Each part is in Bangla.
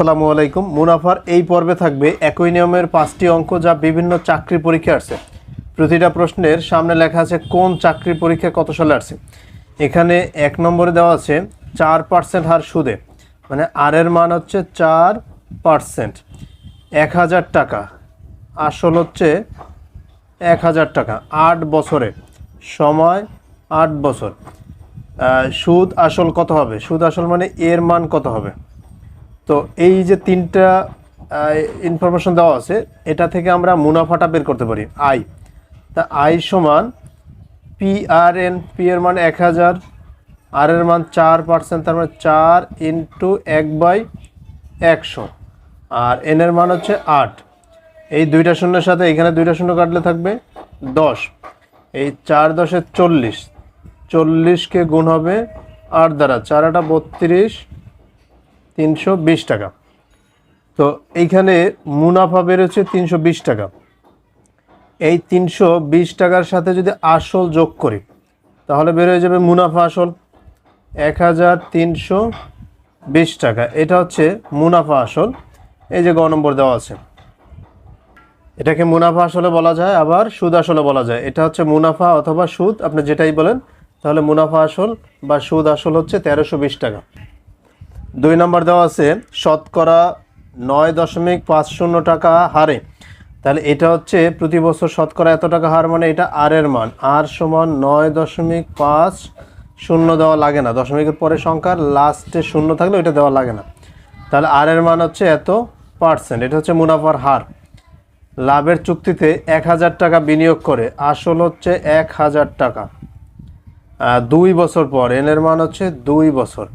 আসসালামু আলাইকুম। মুনাফার এই পর্বে থাকবে একই নিয়মের পাঁচটি অঙ্ক যা বিভিন্ন চাকরি পরীক্ষা আসছে। প্রতিটা প্রশ্নের সামনে লেখা আছে, কোন চাকরি পরীক্ষা কত সালে আসছে? এখানে এক নম্বরে দেওয়া আছে, চার পার্সেন্ট হার সুদে। মানে আর এর মান হচ্ছে চার পার্সেন্ট। এক হাজার টাকা। আসল হচ্ছে এক হাজার টাকা, আট বছরে। সময় আট বছর। সুদ আসল কত হবে? সুদ আসল মানে এর মান কত হবে? তো এই যে তিনটা ইনফরমেশন দেওয়া আছে, এটা থেকে আমরা মুনাফাটা বের করতে পারি আই তা আই সমান পি আর এন পি এর মান এক হাজার আর এর মান চার পার্সেন্ট তার মানে চার ইন্টু এক বাই একশো। আর এন এর মান হচ্ছে আট। এই দুইটা শূন্যের সাথে এখানে দুইটা শূন্য কাটলে থাকবে দশ। এই চার দশে চল্লিশ। চল্লিশকে গুণ হবে আট দ্বারা। চার আটা বত্রিশ। তিনশো বিশ টাকা। তো এইখানে মুনাফা বেরোচ্ছে তিনশো বিশ টাকা। এই তিনশো বিশ টাকার সাথে যদি আসল যোগ করি, তাহলে বের হয়ে যাবে মুনাফা আসল এক হাজার তিনশো বিশ টাকা। এটা হচ্ছে মুনাফা আসল। এই যে গ নম্বর দেওয়া আছে। এটাকে মুনাফা আসলে বলা যায়, আবার সুদ আসলে বলা যায়। এটা হচ্ছে মুনাফা অথবা সুদ, আপনি যেটাই বলেন, তাহলে মুনাফা আসল বা সুদ আসল হচ্ছে তেরোশো বিশ টাকা। দুই নম্বর দেওয়া আছে, শতকরা নয় দশমিক পাঁচ শূন্য টাকা হারে। তাহলে এটা হচ্ছে প্রতি বছর শতকরা এত টাকা হার মানে এটা আর এর মান। আর সমান নয় দশমিক পাঁচ শূন্য দেওয়া লাগে না। দশমিকের পরে সংখ্যার লাস্টে শূন্য থাকলে ওইটা দেওয়া লাগে না। তাহলে আর এর মান হচ্ছে এত পার্সেন্ট এটা হচ্ছে মুনাফার হার। লাভের চুক্তিতে এক হাজার টাকা বিনিয়োগ করে। আসল হচ্ছে এক হাজার টাকা। দুই বছর পর। এনের মান হচ্ছে দুই বছর।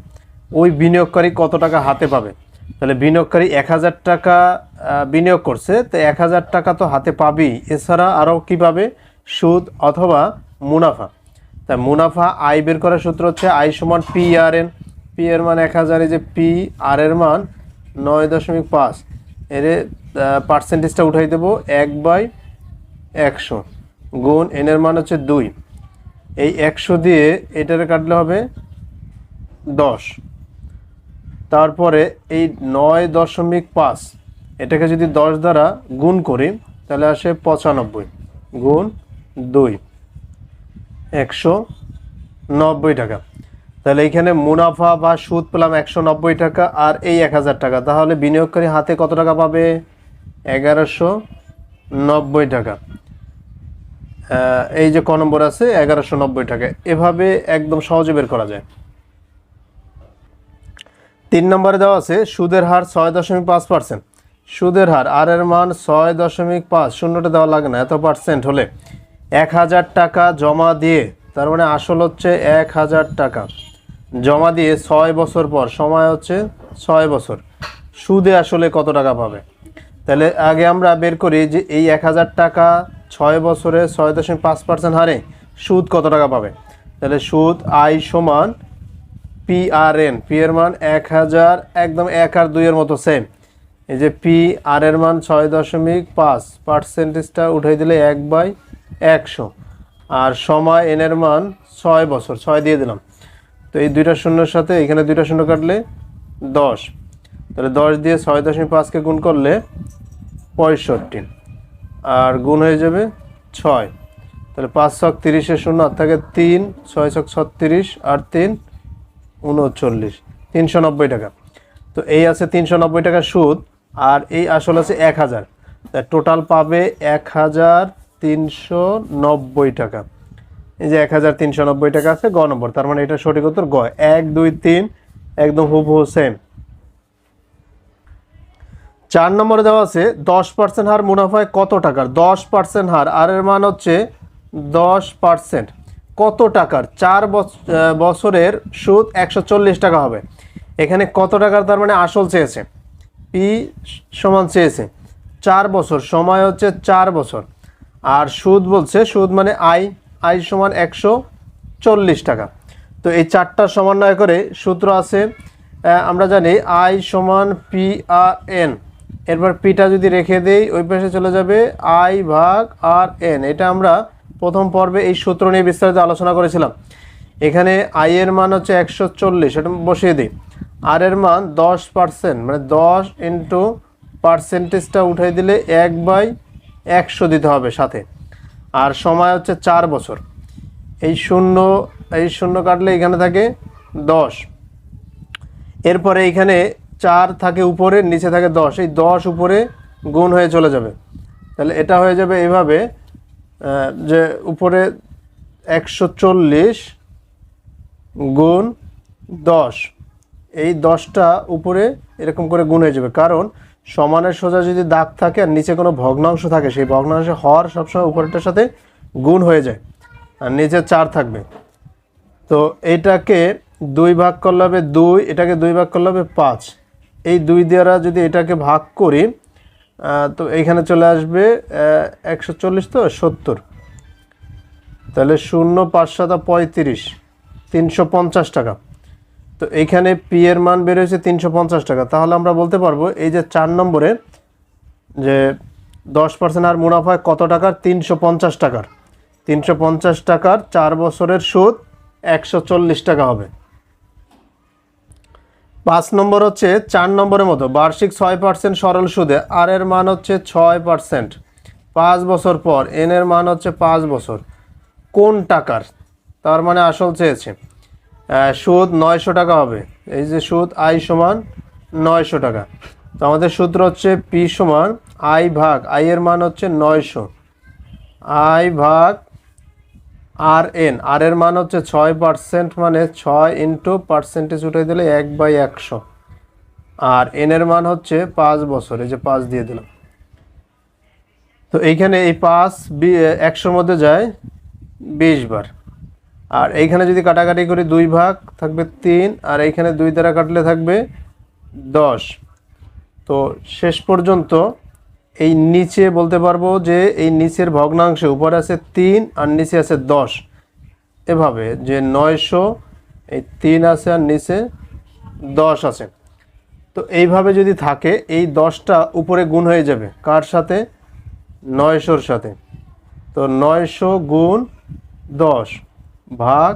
ওই বিনিয়োগকারী কত টাকা হাতে পাবে? তাহলে বিনিয়োগকারী এক হাজার টাকা বিনিয়োগ করছে, তো এক হাজার টাকা তো হাতে পাবেই। এছাড়া আরও কী পাবে? সুদ অথবা মুনাফা। তাই মুনাফা আয় বের করার সূত্র হচ্ছে আই সমান পি আর এন পি এর মান এক হাজার, এই যে পি আর এর মান নয় দশমিক পাঁচ। এর পার্সেন্টেজটা উঠাই দেবো এক বাই একশো গুণ এন এর মান হচ্ছে দুই। এই একশো দিয়ে এটারে কাটলে হবে দশ। তারপরে এই নয় দশমিক পাঁচ, এটাকে যদি দশ দ্বারা গুণ করি, তাহলে আসে পঁচানব্বই। গুণ দুই, একশো নব্বই টাকা। তাহলে এইখানে মুনাফা বা সুদ পেলাম একশো নব্বই টাকা আর এই এক হাজার টাকা। তাহলে বিনিয়োগকারী হাতে কত টাকা পাবে? এগারোশো নব্বই টাকা। এই যে ক নম্বর আছে, এগারোশো নব্বই টাকা। এভাবে একদম সহজে বের করা যায়। তিন নম্বরে দেওয়া আছে, সুদের হার ছয় দশমিক পাঁচ পার্সেন্ট। সুদের হার, আর এর মান ছয় দশমিক পাঁচ, শূন্যটা দেওয়া লাগে না, এত পার্সেন্ট হলে। এক হাজার টাকা জমা দিয়ে, তার মানে আসল হচ্ছে এক হাজার টাকা। জমা দিয়ে ছয় বছর পর, সময় হচ্ছে ছয় বছর। সুদে আসলে কত টাকা পাবে? তাহলে আগে আমরা বের করি যে এই এক হাজার টাকা ছয় বছরে ছয় দশমিক পাঁচ পার্সেন্ট হারে সুদ কত টাকা পাবে? তাহলে সুদ আই সমান পি আর এন পি এর মান এক হাজার, একদম এক আর দুইয়ের মতো সেম এই যে পি আর এর মান ছয় দশমিক পাঁচ পার্সেন্টেজটা উঠাই দিলে এক বাই একশো। আর সময় এন এর মান ছয় বছর, ছয় দিয়ে দিলাম। তো এই দুইটা শূন্যর সাথে এখানে দুইটা শূন্য কাটলে দশ। তাহলে দশ দিয়ে ছয় দশমিক পাঁচকে গুণ করলে পঁয়ষট্টি। আর গুণ হয়ে যাবে ছয়। তাহলে পাঁচ ছক তিরিশের শূন্য থাকে তিন, ছয় ছক ছত্রিশ, আর তিন উনচল্লিশ তিনশো নব্বই টাকা। তো এই আছে তিনশো নব্বই টাকা সুদ, আর এই আসল আছে এক হাজার টোটাল পাবে এক হাজার তিনশো নব্বই টাকা। এই যে এক হাজার তিনশো নব্বই টাকা আছে, গ নম্বর, তার মানে এটা সঠিক উত্তর গ। এক, দুই, তিন, একদম হুবহু সেম চার নম্বরে দেওয়া আছে, দশ পার্সেন্ট হার মুনাফায় কত টাকার? দশ পার্সেন্ট হার, আর এর মান হচ্ছে দশ পার্সেন্ট কত টাকার? চার বছরের সুদ একশো চল্লিশ টাকা হবে। এখানে কত টাকার তার মানে আসল চেয়েছে? পি সমান চেয়েছে। চার বছর, সময় হচ্ছে চার বছর। আর সুদ বলছে, সুদ মানে আই আই সমান একশো চল্লিশ টাকা। তো এই চারটা সমন্বয় করে সূত্র আছে আমরা জানি আই সমান পি আর এন। এরপর পিটা যদি রেখে দেই, ওই পাশে চলে যাবে আই ভাগ আর এন। এটা আমরা প্রথম পর্বে এই সূত্র নিয়ে বিস্তারিত আলোচনা করেছিলাম। এখানে আই এর মান হচ্ছে একশো চল্লিশ, এটা বসিয়ে দিই। আর এর মান দশ পার্সেন্ট মানে দশ ইন্টু পার্সেন্টেজটা উঠাই দিলে এক বাই একশো দিতে হবে সাথে। আর সময় হচ্ছে চার বছর। এই শূন্য এই শূন্য কাটলে এখানে থাকে দশ। এরপরে এখানে চার থাকে উপরে, নিচে থাকে দশ। এই দশ উপরে গুণ হয়ে চলে যাবে। তাহলে এটা হয়ে যাবে এইভাবে যে উপরে একশো চল্লিশ গুণ দশ। এই দশটা উপরে এরকম করে গুণ হয়ে যাবে। কারণ সমানের সোজা যদি দাগ থাকে আর নিচে কোনো ভগ্নাংশ থাকে, সেই ভগ্নাংশে হর সবসময় উপরেরটার সাথে গুণ হয়ে যায় আর নিচে চার থাকবে। তো এইটাকে দুই ভাগ করলে হবে দুই, এটাকে দুই ভাগ করলে হবে পাঁচ। এই দুই দ্বারা যদি এটাকে ভাগ করি তো এইখানে চলে আসবে একশো চল্লিশ তো, সত্তর। তাহলে শূন্য পাঁচ সাতা পঁয়ত্রিশ, তিনশো পঞ্চাশ টাকা। তো এইখানে পি এর মান বেরোয়েছে তিনশো পঞ্চাশ টাকা। তাহলে আমরা বলতে পারব, এই যে চার নম্বরে যে দশ পার্সেন্ট আর মুনাফায় কত টাকার? তিনশো পঞ্চাশ টাকার। তিনশো পঞ্চাশ টাকার চার বছরের সুদ একশো চল্লিশ টাকা হবে। পাঁচ নম্বর হচ্ছে চার নম্বরের মতো, বার্ষিক ছয় পার্সেন্ট সরল সুদে আর এর মান হচ্ছে ছয় পার্সেন্ট পাঁচ বছর পর এন এর মান হচ্ছে পাঁচ বছর। কোন টাকার? তার মানে আসল চেয়েছে। সুদ নয়শো টাকা হবে। এই যে সুদ আই সমান নয়শো টাকা। তো আমাদের সূত্র হচ্ছে পি সমান আই ভাগ আই এর মান হচ্ছে নয়শো। আই ভাগ আর এন আর এর মান হচ্ছে ছয় পার্সেন্ট মানে ছয় ইন্টু পার্সেন্টেজ উঠে দিলে এক বাই একশো। আর এন এর মান হচ্ছে পাঁচ বছর, এই যে পাঁচ দিয়ে দিলাম। তো এইখানে এই পাঁচ বি- একশোর মধ্যে যায় বিশ বার। আর এইখানে যদি কাটাকাটি করি দুই ভাগ থাকবে তিন, আর এইখানে দুই দ্বারা কাটলে থাকবে দশ। তো শেষ পর্যন্ত এই নিচে বলতে পারব যে এই নিচের ভগ্নাংশে উপরে আছে তিন আর নিচে আছে দশ। এভাবে যে নয়শো, এই তিন আছে আর নিচে দশ আছে। তো এইভাবে যদি থাকে, এই দশটা উপরে গুণ হয়ে যাবে। কার সাথে? নয়শোর সাথে। তো নয়শো গুণ দশ ভাগ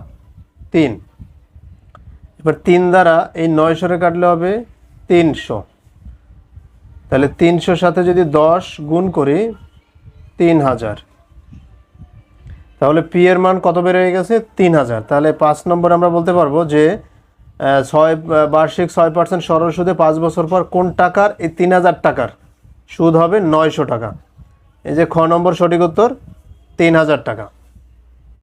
তিন। এবার তিন দ্বারা এই নয়শোরে কাটলে হবে তিনশো। তাহলে তিনশোর সাথে যদি দশ গুণ করি তিন হাজার তাহলে পি এর মান কত হয়ে গেছে? তিন হাজার তাহলে পাঁচ নম্বর আমরা বলতে পারব যে ছয় বার্ষিক ছয় পার্সেন্ট সরল সুদে পাঁচ বছর পর কোন টাকার? এই তিন হাজার টাকার। সুদ হবে নয়শো টাকা। এই যে খ নম্বর সঠিক উত্তর তিন হাজার টাকা।